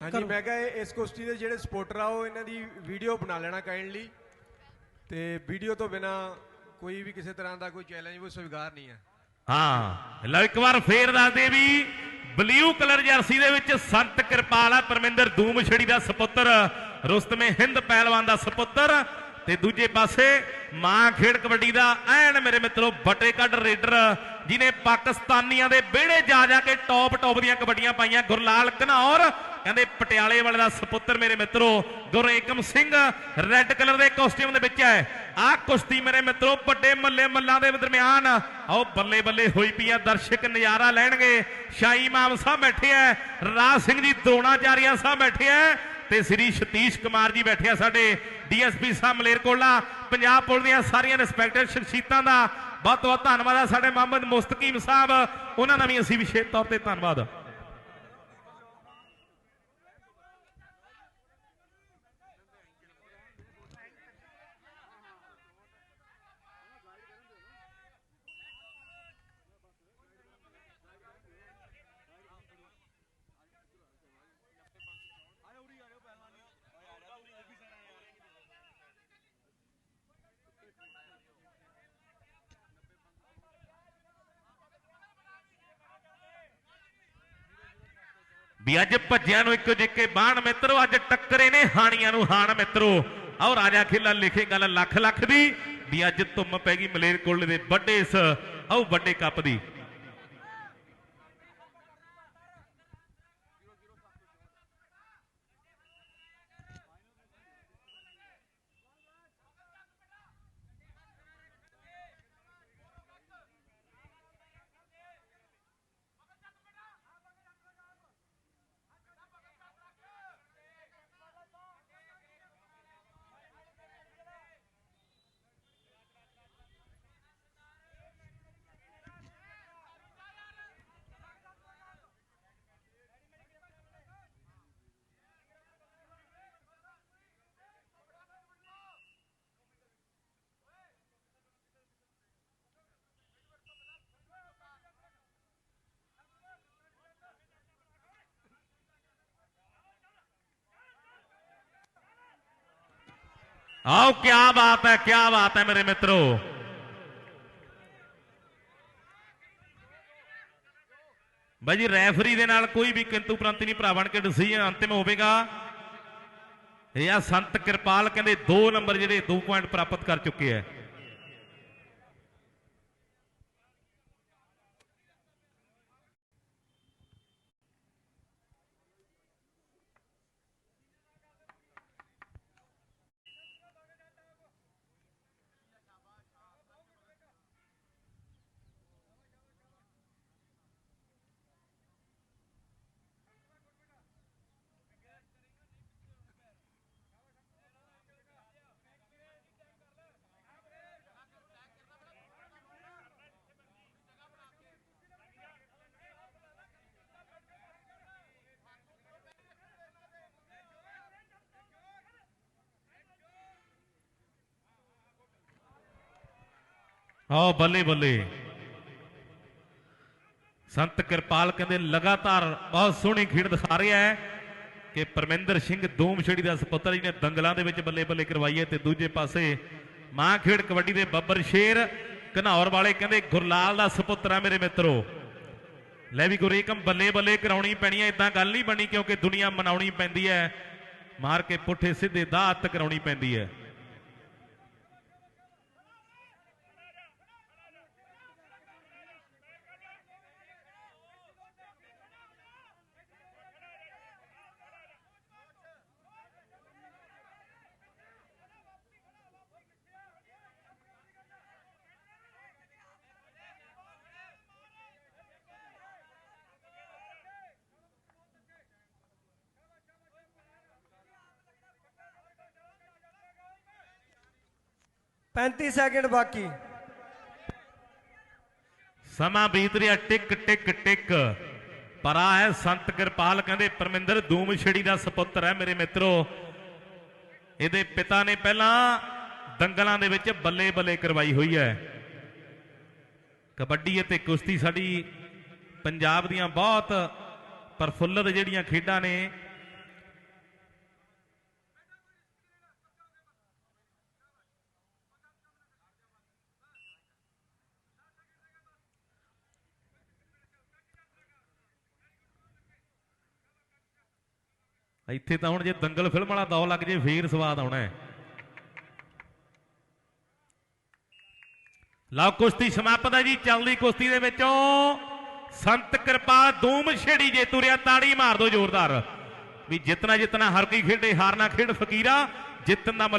ਹਾਂਜੀ ਮੈਂ ਕਿਹਾ ਇਹ- ਇਸ ਕੁਸ਼ਤੀ ਦੇ ਜਿਹੜੇ ਸਪੋਰਟਰ ਆ ਉਹ ਇਹਨਾਂ ਦੀ ਵੀਡੀਓ ਬਣਾ ਲੈਣਾ ਕਾਈਂਡਲੀ ਤੇ ਵੀਡੀਓ ਤੋਂ ਬਿਨਾ ਕੋਈ ਵੀ ਕਿਸੇ ਤਰ੍ਹਾਂ ਦਾ ਕੋਈ ਚੈਲੰਜ ਉਹ ਸਵੀਕਾਰ ਨਹੀਂ ਹੈ। ਹਾਂ ਲਓ ਇੱਕ ਵਾਰ ਫੇਰ ਦੱਸਦੇ ਵੀ ਬਲੂ ਕਲਰ ਜਰਸੀ ਦੇ ਵਿੱਚ ਸੰਤ ਕਿਰਪਾਲ ਆ ਪਰਮਿੰਦਰ ਦੂਮਛੜੀ ਦਾ ਸੁਪੁੱਤਰ ਰੁਸਤਮੇ ਹਿੰਦ ਪਹਿਲਵਾਨ ਦਾ ਸੁਪੁੱਤਰ। ਤੇ ਦੂਜੇ ਪਾਸੇ ਮਾਂ ਖੇਡ ਕਬੱਡੀ ਦਾ ਐਨ ਮੇਰੇ ਮਿੱਤਰੋ ਬਟੇ ਕੱਢ ਰੇਡਰ ਜਿਨੇ ਪਾਕਿਸਤਾਨੀਆਂ ਦੇ ਵਿਹੜੇ ਜਾ ਜਾ ਕੇ ਟੌਪ ਟੌਪ ਦੀਆਂ ਕਬੱਡੀਆਂ ਪਾਈਆਂ ਗੁਰਲਾਲ ਘਨੌਰ। ਕਹਿੰਦੇ ਪਟਿਆਲੇ ਵਾਲੇ ਦਾ ਸੁਪੁੱਤਰ ਮੇਰੇ ਮਿੱਤਰੋ, ਗੁਰੇਕਮ ਸਿੰਘ ਰੈੱਡ ਕਲਰ ਦੇ ਕਾਸਟਿਊਮ ਦੇ ਵਿੱਚ ਹੈ। ਆਹ ਕੁਸ਼ਤੀ ਮੇਰੇ ਮਿੱਤਰੋ, ਵੱਡੇ ਮੱਲੇ ਮੱਲਾਂ ਦੇ ਦਰਮਿਆਨ। ਆਓ ਬੱਲੇ ਬੱਲੇ ਹੋਈ ਪਈ ਆ, ਦਰਸ਼ਕ ਨਜ਼ਾਰਾ ਲੈਣਗੇ। ਸ਼ਾਹੀ ਮਾਮ ਸਾਹਿਬ ਬੈਠੇ ਆ, ਰਾਜ ਸਿੰਘ ਜੀ ਦਰੋਣਾਚਾਰੀਆ ਸਾਹਿਬ ਬੈਠੇ ਆ ਤੇ ਸ੍ਰੀ ਸਤੀਸ਼ ਕੁਮਾਰ ਜੀ ਬੈਠੇ ਆ ਸਾਡੇ ਡੀਐਸਪੀ ਸਾਹਿਬ ਮਲੇਰਕੋਲਾ ਪੰਜਾਬ ਪੁਲਿਸ ਦੀਆਂ ਸਾਰੀਆਂ ਰਿਸਪੈਕਟਡ ਸ਼ਖਸੀਅਤਾਂ ਦਾ ਬਹੁਤ ਬਹੁਤ ਧੰਨਵਾਦ ਆ ਸਾਡੇ ਮੁਹੰਮਦ ਮੁਸਤਕੀਮ ਸਾਹਿਬ। ਉਹਨਾਂ ਦਾ ਵੀ ਅਸੀਂ ਵਿਸ਼ੇਸ਼ ਤੌਰ ਤੇ ਧੰਨਵਾਦ। ਵੀ ਅੱਜ ਭੱਜਿਆਂ ਨੂੰ ਇੱਕੋ ਜਿੱਕੇ ਬਾਣ ਮਿੱਤਰੋ, ਅੱਜ ਟੱਕਰੇ ਨੇ ਹਾਣੀਆਂ ਨੂੰ ਹਾਣ ਮਿੱਤਰੋ। ਆਓ ਰਾਜਾ ਖੇਲਾ ਲਿਖੇ ਗੱਲ ਲੱਖ ਲੱਖ ਦੀ, ਵੀ ਅੱਜ ਧੁੰਮ ਪੈ ਗਈ ਮਲੇਰਕੋਟਲੇ ਦੇ ਵੱਡੇ ਇਸ ਆਓ ਵੱਡੇ ਕੱਪ ਦੀ। ਆਓ ਕੀ ਬਾਤ ਹੈ ਕੀ ਬਾਤ ਹੈ ਮੇਰੇ ਮਿੱਤਰੋ। ਬਾਈ ਜੀ, ਰੈਫਰੀ ਦੇ ਨਾਲ ਕੋਈ ਵੀ ਕਿੰਤੂ ਪ੍ਰੰਤ ਨਹੀਂ ਭਰਾਵਣ ਕੇ ਡਿਸੀਜਨ ਅੰਤਿਮ ਹੋਵੇਗਾ। ਇਹ ਆ ਸੰਤ ਕਿਰਪਾਲ, ਕਹਿੰਦੇ 2 ਨੰਬਰ ਜਿਹੜੇ 2 ਪੁਆਇੰਟ ਪ੍ਰਾਪਤ ਕਰ ਚੁੱਕੇ ਹੈ। ਆਓ ਬੱਲੇ ਬੱਲੇ। ਸੰਤ ਕਿਰਪਾਲ ਕਹਿੰਦੇ, ਲਗਾਤਾਰ ਬਹੁਤ ਸੋਹਣੀ ਖੇਡ ਦਿਖਾ ਰਿਹਾ ਹੈ ਕਿ ਪਰਮਿੰਦਰ ਸਿੰਘ ਦੋਮਛੜੀ ਦਾ ਸੁਪੁੱਤਰ ਜੀ ਨੇ ਦੰਗਲਾਂ ਦੇ ਵਿੱਚ ਬੱਲੇ ਬੱਲੇ ਕਰਵਾਈ ਹੈ ਤੇ ਦੂਜੇ ਪਾਸੇ ਮਾਂ ਖੇਡ ਕਬੱਡੀ ਦੇ ਬੱਬਰ ਸ਼ੇਰ ਘਨੌਰ ਵਾਲੇ ਕਹਿੰਦੇ, ਗੁਰਲਾਲ ਦਾ ਸੁਪੁੱਤਰ ਹੈ ਮੇਰੇ ਮਿੱਤਰੋ। ਲੈ ਵੀ ਗੁਰੇਕਮ ਬੱਲੇ ਬੱਲੇ ਕਰਾਉਣੀ ਪੈਣੀ ਹੈ ਇਦਾਂ ਗੱਲ ਨਹੀਂ ਬਣੀ ਕਿਉਂਕਿ ਦੁਨੀਆ ਮਨਾਉਣੀ ਪੈਂਦੀ ਹੈ ਮਾਰ ਕੇ ਪੁੱਠੇ ਸਿੱਧੇ ਦਾਤ ਕਰਾਉਣੀ ਪੈਂਦੀ ਹੈ ਪੈਂਤੀ ਸੈਕਿੰਡ ਬਾਕੀ। ਸਮਾਂ ਬੀਤ ਰਿਹਾ, ਟਿਕ ਟਿਕ ਟਿਕ। ਪਰ ਹੈ ਸੰਤ ਕਿਰਪਾਲ, ਕਹਿੰਦੇ, ਪਰਮਿੰਦਰ ਦੂਮ ਦੂਮਛੜੀ ਦਾ ਸੁਪੁੱਤਰ ਹੈ ਮੇਰੇ ਮਿੱਤਰੋ। ਇਹਦੇ ਪਿਤਾ ਨੇ ਪਹਿਲਾਂ ਦੰਗਲਾਂ ਦੇ ਵਿੱਚ ਬੱਲੇ ਬੱਲੇ ਕਰਵਾਈ ਹੋਈ ਹੈ। ਕਬੱਡੀ ਅਤੇ ਕੁਸ਼ਤੀ ਸਾਡੀ ਪੰਜਾਬ ਦੀਆਂ ਬਹੁਤ ਪ੍ਰਫੁੱਲਤ ਜਿਹੜੀਆਂ ਖੇਡਾਂ ਨੇ ਇੱਥੇ ਤਾਂ ਹੁਣ ਜੇ ਦੰਗਲ ਫਿਲਮ ਵਾਲਾ ਦੌ ਲੱਗ ਜੇ, ਫੇਰ ਸਵਾਦ ਆਉਣਾ ਹੈ। ਲਓ ਕੁਸ਼ਤੀ ਸਮਾਪਤ ਹੈ ਜੀ, ਚੱਲਦੀ ਕੁਸ਼ਤੀ ਦੇ ਵਿੱਚੋਂ। ਸੰਤ ਕਿਰਪਾ ਦੂਮ ਛੇੜੀ ਜੇ ਤੁਰਿਆ, ਤਾੜੀ ਮਾਰ ਦੋ ਜ਼ੋਰਦਾਰ। ਵੀ ਜਿੱਤਣਾ ਜਿੱਤਣਾ ਹਰ ਕੋਈ ਖੇਡੇ, ਹਾਰਨਾ ਖੇਡ, ਫਕੀਰਾ ਜਿੱਤਣ ਦਾ